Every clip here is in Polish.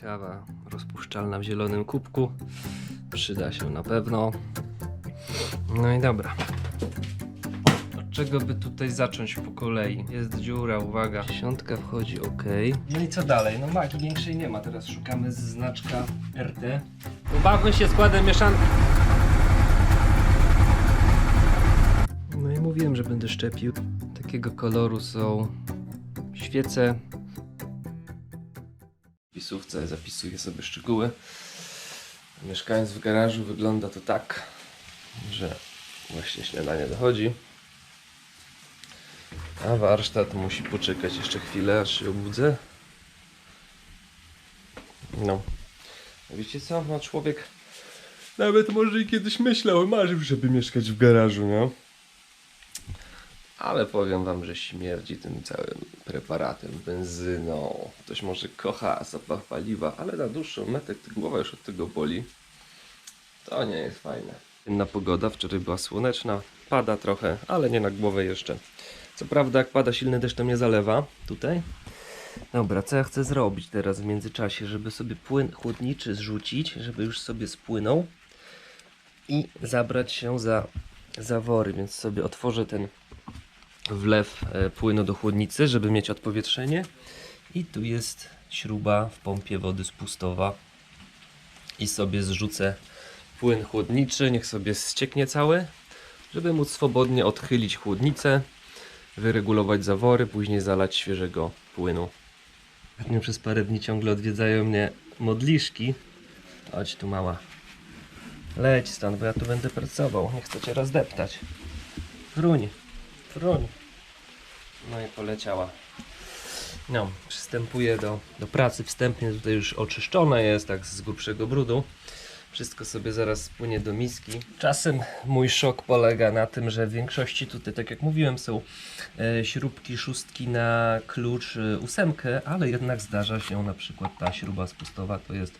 Kawa rozpuszczalna w zielonym kubku. Przyda się na pewno. No i dobra. Od czego by tutaj zacząć po kolei? Jest dziura, uwaga. Dziesiątka wchodzi ok. No i co dalej? No magii większej nie ma. Teraz szukamy znaczka RT. Ubawmy się składem mieszanki. No i mówiłem, że będę szczepił. Takiego koloru są świece. W pisówce zapisuję sobie szczegóły. Mieszkając w garażu wygląda to tak, że właśnie śniadanie dochodzi. A warsztat musi poczekać jeszcze chwilę, aż się obudzę. No. Wiecie co? No człowiek nawet może i kiedyś myślał, marzył, żeby mieszkać w garażu, no. Ale powiem wam, że śmierdzi tym całym preparatem, benzyną. Ktoś może kocha zapach paliwa, ale na dłuższą metę, gdy głowa już od tego boli, to nie jest fajne. Inna pogoda, wczoraj była słoneczna, pada trochę, ale nie na głowę jeszcze. Co prawda, jak pada silny deszcz, to mnie zalewa tutaj. Dobra, co ja chcę zrobić teraz w międzyczasie, żeby sobie płyn chłodniczy zrzucić, żeby już sobie spłynął i zabrać się za zawory, więc sobie otworzę ten wlew e, płynu do chłodnicy, żeby mieć odpowietrzenie. I tu jest śruba w pompie wody spustowa. I sobie zrzucę płyn chłodniczy, niech sobie ścieknie cały, żeby móc swobodnie odchylić chłodnicę, wyregulować zawory, później zalać świeżego płynu. Ostatnio przez parę dni ciągle odwiedzają mnie modliszki. Chodź tu mała. Leć stąd, bo ja tu będę pracował. Nie chcę cię rozdeptać. Fruń. Fruń. No i poleciała. No, przystępuję do, do pracy wstępnie. Tutaj już oczyszczone jest, tak z grubszego brudu. Wszystko sobie zaraz spłynie do miski. Czasem mój szok polega na tym, że w większości tutaj, tak jak mówiłem, są e, śrubki, szóstki na klucz e, ósemkę, ale jednak zdarza się na przykład ta śruba spustowa to jest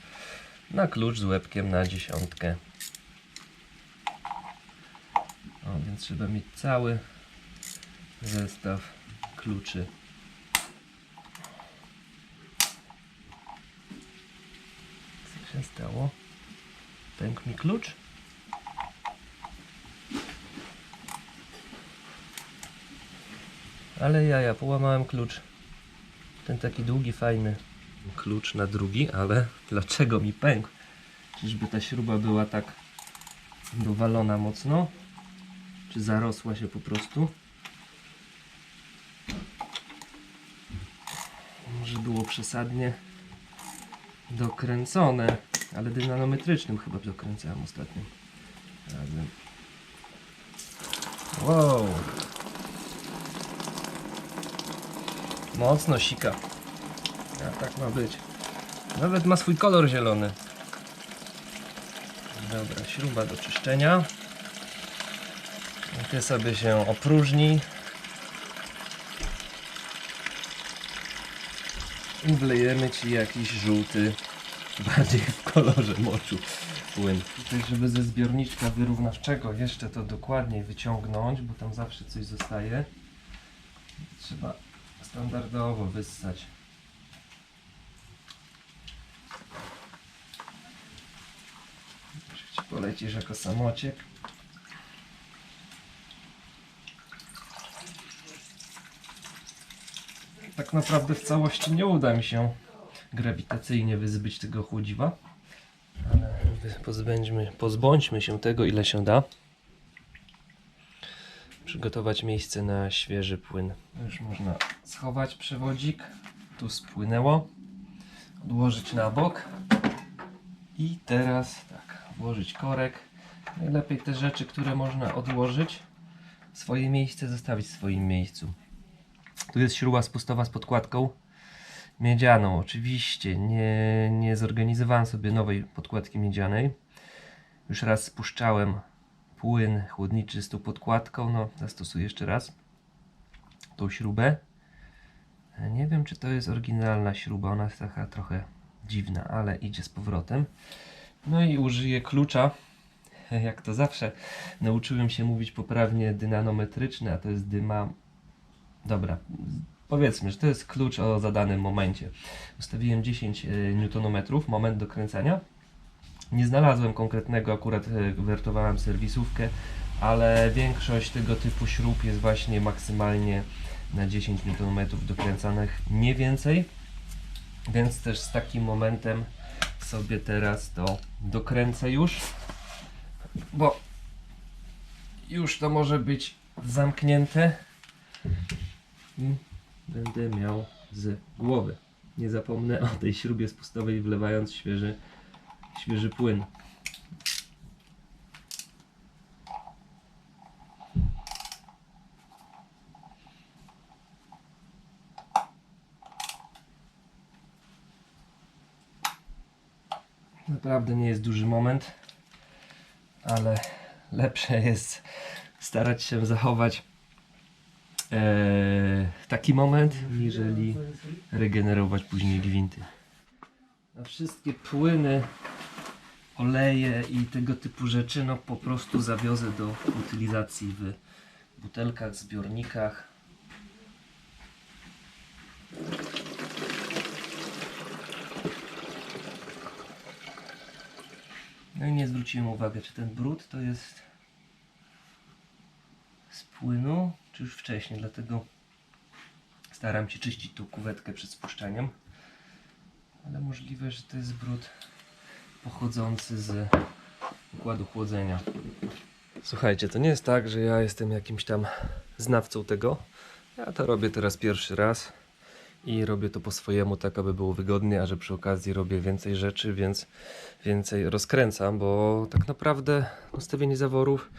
na klucz z łebkiem na dziesiątkę. O, więc trzeba mieć cały zestaw kluczy. Co się stało? Pękł mi klucz? Ale ja, ja połamałem klucz. Ten taki długi, fajny. Klucz na drugi, ale dlaczego mi pękł? Czyżby ta śruba była tak dowalona mocno? Czy zarosła się po prostu? Może było przesadnie dokręcone, ale dynanometrycznym chyba dokręcałem ostatnio. Razem. Wow. Mocno sika. A tak ma być. Nawet ma swój kolor zielony. Dobra, śruba do czyszczenia. I ty sobie się opróżnij. Wlejemy ci jakiś żółty, bardziej w kolorze moczu płyn. Tutaj, żeby ze zbiorniczka wyrównawczego jeszcze to dokładniej wyciągnąć, bo tam zawsze coś zostaje, trzeba standardowo wyssać. Polecisz jako samociek. Tak naprawdę w całości nie uda mi się grawitacyjnie wyzbyć tego chłodziwa. Ale pozbędźmy, pozbądźmy się tego ile się da. Przygotować miejsce na świeży płyn. Już można schować przewodzik. Tu spłynęło. Odłożyć na bok. I teraz tak, włożyć korek. Najlepiej te rzeczy, które można odłożyć, swoje miejsce zostawić w swoim miejscu. Tu jest śruba spustowa z podkładką miedzianą. Oczywiście nie, nie zorganizowałem sobie nowej podkładki miedzianej. Już raz spuszczałem płyn chłodniczy z tą podkładką. No, zastosuję jeszcze raz tą śrubę. E, Nie wiem, czy to jest oryginalna śruba. Ona jest taka trochę dziwna, ale idzie z powrotem. No i użyję klucza. Jak to zawsze nauczyłem się mówić poprawnie dynanometryczny, a to jest dyma Dobra, powiedzmy, że to jest klucz o zadanym momencie. Ustawiłem 10 Nm, moment do kręcenia. Nie znalazłem konkretnego, akurat e, wertowałem serwisówkę, ale większość tego typu śrub jest właśnie maksymalnie na 10 Nm dokręcanych, nie więcej. Więc też z takim momentem sobie teraz to dokręcę już, bo już to może być zamknięte i będę miał z głowy. Nie zapomnę o tej śrubie spustowej wlewając świeży, świeży płyn. Naprawdę nie jest duży moment, ale lepsze jest starać się zachować taki moment, niżeli regenerować później gwinty. Na wszystkie płyny, oleje i tego typu rzeczy, no po prostu zawiozę do utylizacji w butelkach, zbiornikach. No i nie zwróciłem uwagi, czy ten brud to jest płynu, czy już wcześniej, dlatego staram się czyścić tą kuwetkę przed spuszczaniem. Ale możliwe, że to jest brud pochodzący z układu chłodzenia. Słuchajcie, to nie jest tak, że ja jestem jakimś tam znawcą tego. Ja to robię teraz pierwszy raz i robię to po swojemu, tak aby było wygodnie, a że przy okazji robię więcej rzeczy, więc więcej rozkręcam, bo tak naprawdę ustawienie zaworów,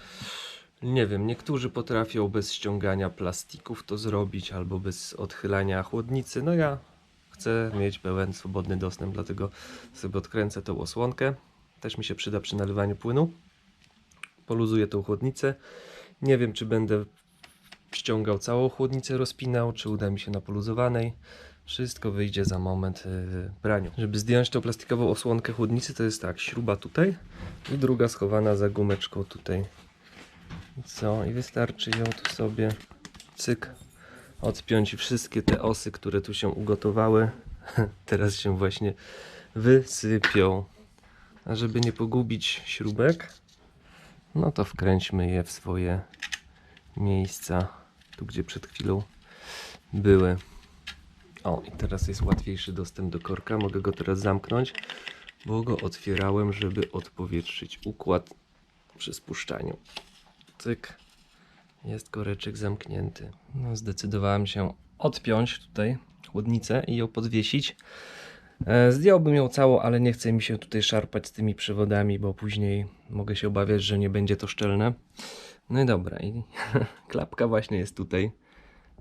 nie wiem, niektórzy potrafią bez ściągania plastików to zrobić, albo bez odchylania chłodnicy. No ja chcę mieć pełen, swobodny dostęp, dlatego sobie odkręcę tą osłonkę. Też mi się przyda przy nalewaniu płynu. Poluzuję tą chłodnicę. Nie wiem, czy będę ściągał całą chłodnicę, rozpinał, czy uda mi się na poluzowanej. Wszystko wyjdzie za moment w braniu. Żeby zdjąć tą plastikową osłonkę chłodnicy, to jest tak, śruba tutaj i druga schowana za gumeczką tutaj. Co? I wystarczy ją tu sobie cyk odpiąć i wszystkie te osy, które tu się ugotowały, teraz się właśnie wysypią. A żeby nie pogubić śrubek, no to wkręćmy je w swoje miejsca, tu gdzie przed chwilą były. O, i teraz jest łatwiejszy dostęp do korka. Mogę go teraz zamknąć, bo go otwierałem, żeby odpowietrzyć układ przy spuszczaniu. Cyk. Jest koreczek zamknięty. No, zdecydowałem się odpiąć tutaj chłodnicę i ją podwiesić. E, Zdjąłbym ją całą, ale nie chce mi się tutaj szarpać z tymi przewodami, bo później mogę się obawiać, że nie będzie to szczelne. No i dobra, i klapka właśnie jest tutaj,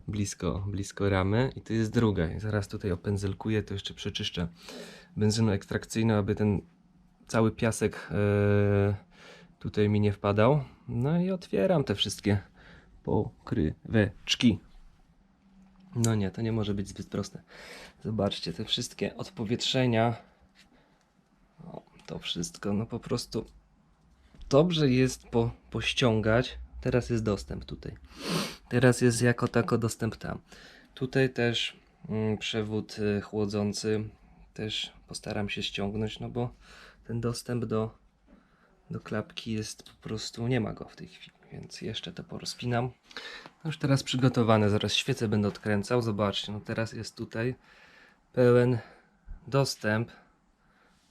blisko, blisko ramy i to jest druga. I zaraz tutaj opędzelkuję, to jeszcze przeczyszczę benzyną ekstrakcyjną, aby ten cały piasek e, tutaj mi nie wpadał. No i otwieram te wszystkie pokryweczki. No nie, to nie może być zbyt proste. Zobaczcie, te wszystkie odpowietrzenia. O, to wszystko, no po prostu dobrze jest po, pościągać. Teraz jest dostęp tutaj. Teraz jest jako tako dostęp tam. Tutaj też mm, przewód y, chłodzący też postaram się ściągnąć, no bo ten dostęp do, do klapki jest po prostu, nie ma go w tej chwili, więc jeszcze to porozpinam. No już teraz przygotowane, zaraz świecę będę odkręcał. Zobaczcie, no teraz jest tutaj pełen dostęp.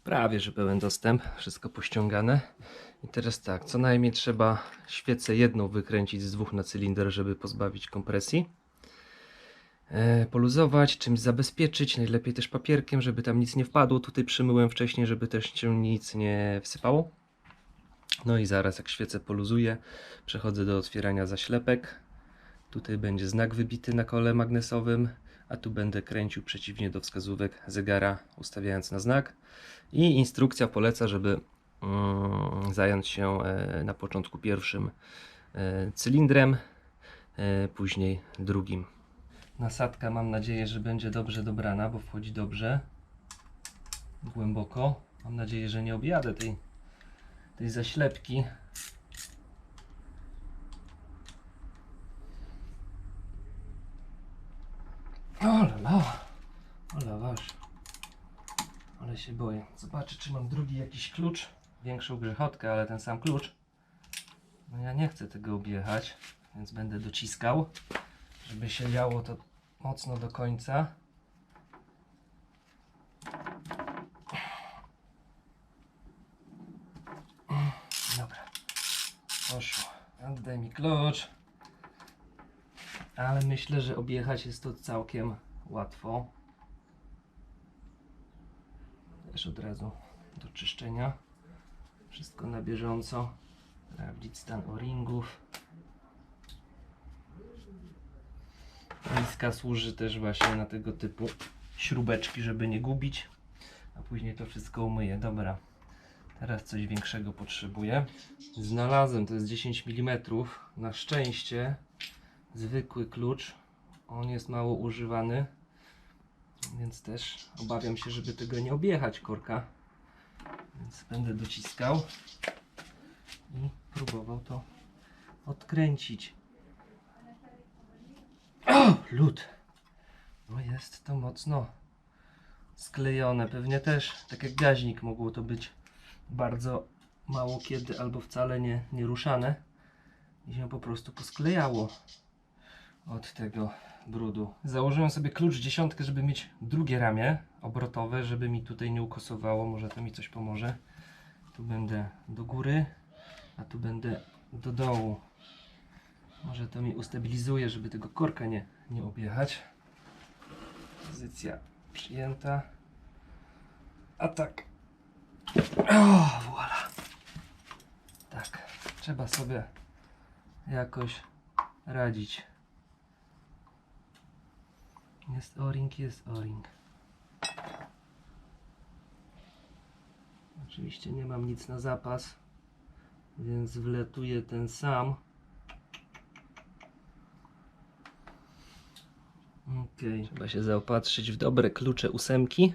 Prawie, że pełen dostęp, wszystko pościągane. I teraz tak, co najmniej trzeba świecę jedną wykręcić z dwóch na cylinder, żeby pozbawić kompresji. E, poluzować, czymś zabezpieczyć, najlepiej też papierkiem, żeby tam nic nie wpadło. Tutaj przymyłem wcześniej, żeby też się nic nie wsypało. No i zaraz jak świecę poluzuję, przechodzę do otwierania zaślepek. Tutaj będzie znak wybity na kole magnesowym, a tu będę kręcił przeciwnie do wskazówek zegara, ustawiając na znak. I instrukcja poleca, żeby mm, zająć się e, na początku pierwszym e, cylindrem, e, później drugim. Nasadka mam nadzieję, że będzie dobrze dobrana, bo wchodzi dobrze, głęboko. Mam nadzieję, że nie objadę tej, tej zaślepki. Olala. Ola, wasz. Ale się boję. Zobaczę, czy mam drugi jakiś klucz. Większą grzechotkę, ale ten sam klucz. No ja nie chcę tego objechać, więc będę dociskał, żeby się działo to mocno do końca. Dobra. Poszło. Oddaj mi klucz. Ale myślę, że objechać jest to całkiem łatwo. Też od razu do czyszczenia. Wszystko na bieżąco. Sprawdzić stan o-ringów. Miska służy też właśnie na tego typu śrubeczki, żeby nie gubić. A później to wszystko umyję. Dobra. Teraz coś większego potrzebuję. Znalazłem, to jest 10 mm. Na szczęście zwykły klucz. On jest mało używany. Więc też obawiam się, żeby tego nie objechać korka. Więc będę dociskał i próbował to odkręcić. O, lód. No jest to mocno sklejone. Pewnie też, tak jak gaźnik, mogło to być bardzo mało kiedy albo wcale nie, nie ruszane i się po prostu posklejało od tego brudu. Założyłem sobie klucz dziesiątkę, żeby mieć drugie ramię obrotowe, żeby mi tutaj nie ukosowało, może to mi coś pomoże. Tu będę do góry, a tu będę do dołu. Może to mi ustabilizuje, żeby tego korka nie, nie objechać. Pozycja przyjęta. A tak. O, voilà. Tak, trzeba sobie jakoś radzić. Jest o-ring, jest o-ring. Oczywiście nie mam nic na zapas, więc wletuję ten sam. Okej. Trzeba się zaopatrzyć w dobre klucze ósemki.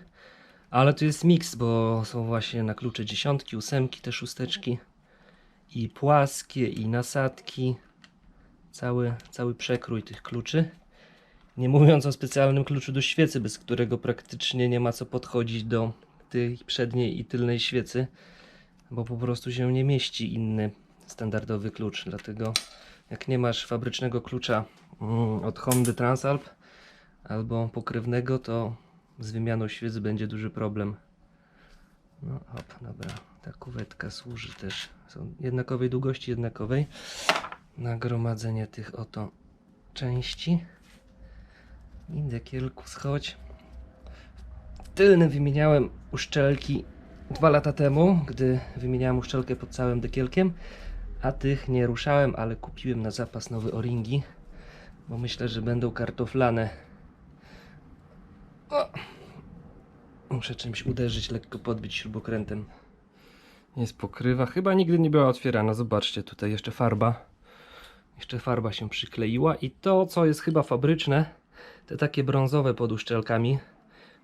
Ale to jest miks, bo są właśnie na klucze dziesiątki, ósemki, te szósteczki. I płaskie, i nasadki. Cały, cały przekrój tych kluczy. Nie mówiąc o specjalnym kluczu do świecy, bez którego praktycznie nie ma co podchodzić do tej przedniej i tylnej świecy, bo po prostu się nie mieści inny standardowy klucz. Dlatego jak nie masz fabrycznego klucza mm, od Hondy Transalp albo pokrewnego, to z wymianą świec będzie duży problem. No hop, dobra. Ta kuwetka służy też. Są jednakowej długości, jednakowej. Na gromadzenie tych oto części. I dekielku schodź. Tylnym wymieniałem uszczelki dwa lata temu, gdy wymieniałem uszczelkę pod całym dekielkiem. A tych nie ruszałem, ale kupiłem na zapas nowe o-ringi. Bo myślę, że będą kartoflane. O! Muszę czymś uderzyć, lekko podbić śrubokrętem. Jest pokrywa. Chyba nigdy nie była otwierana. Zobaczcie, tutaj jeszcze farba. Jeszcze farba się przykleiła. I to, co jest chyba fabryczne, te takie brązowe pod uszczelkami,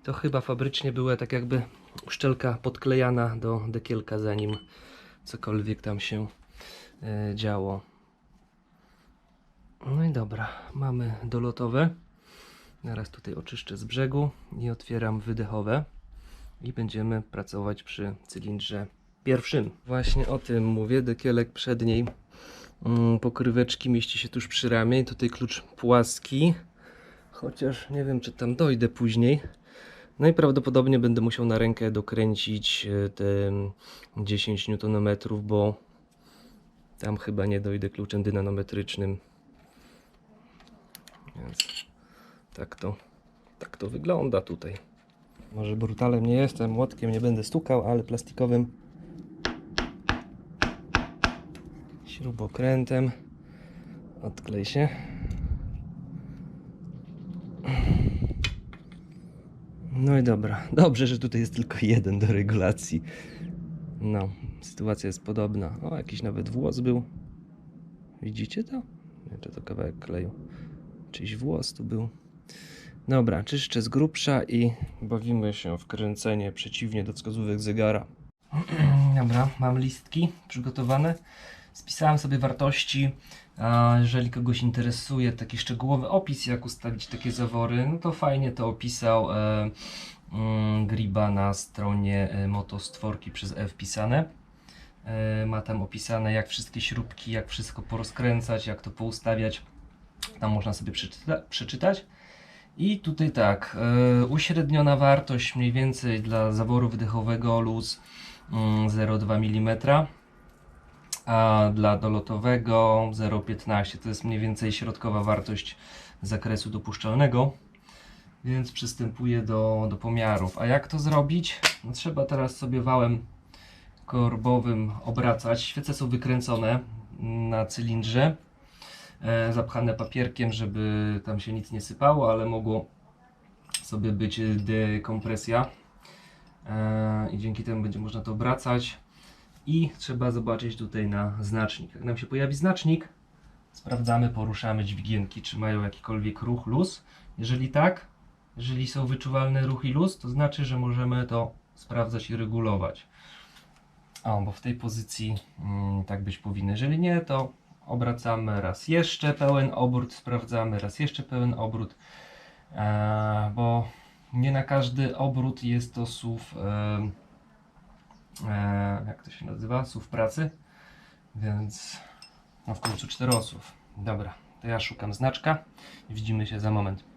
to chyba fabrycznie była tak jakby uszczelka podklejana do dekielka, zanim cokolwiek tam się e, działo. No i dobra, mamy dolotowe. Teraz tutaj oczyszczę z brzegu i otwieram wydechowe i będziemy pracować przy cylindrze pierwszym. Właśnie o tym mówię, dekielek przedniej mm, pokryweczki mieści się tuż przy ramię tutaj klucz płaski, chociaż nie wiem czy tam dojdę później. No będę musiał na rękę dokręcić e, te 10 Nm, bo tam chyba nie dojdę kluczem dynanometrycznym. Więc tak to, tak to wygląda tutaj. Może brutalem nie jestem, młotkiem nie będę stukał, ale plastikowym śrubokrętem odklej się. No i dobra. Dobrze, że tutaj jest tylko jeden do regulacji. No, sytuacja jest podobna. O, jakiś nawet włos był. Widzicie to? Nie, czy to kawałek kleju. Czyś włos tu był. Dobra, czyszczę z grubsza i bawimy się w kręcenie przeciwnie do wskazówek zegara. Dobra, mam listki przygotowane. Spisałem sobie wartości jeżeli kogoś interesuje taki szczegółowy opis, jak ustalić takie zawory, no to fajnie to opisał e, mm, Griba na stronie e, Motostworki przez F pisane. E, ma tam opisane jak wszystkie śrubki, jak wszystko porozkręcać, jak to poustawiać. Tam można sobie przeczyta przeczytać. I tutaj tak, e, uśredniona wartość mniej więcej dla zaworu wydechowego luz mm, 0,2 mm, a dla dolotowego 0,15 to jest mniej więcej środkowa wartość zakresu dopuszczalnego. Więc przystępuję do, do pomiarów. A jak to zrobić? No, trzeba teraz sobie wałem korbowym obracać. Świece są wykręcone na cylindrze, zapchane papierkiem, żeby tam się nic nie sypało, ale mogło sobie być dekompresja e, i dzięki temu będzie można to obracać. I trzeba zobaczyć tutaj na znacznik. Jak nam się pojawi znacznik, sprawdzamy, poruszamy dźwigienki, czy mają jakikolwiek ruch, luz. Jeżeli tak, jeżeli są wyczuwalne ruch i luz, to znaczy, że możemy to sprawdzać i regulować. O, bo w tej pozycji mm, tak być powinno. Jeżeli nie, to obracamy raz jeszcze pełen obrót, sprawdzamy raz jeszcze pełen obrót, e, bo nie na każdy obrót jest to SUV, e, e, jak to się nazywa, SUV pracy, więc no w końcu czterosów. Dobra, to ja szukam znaczka widzimy się za moment.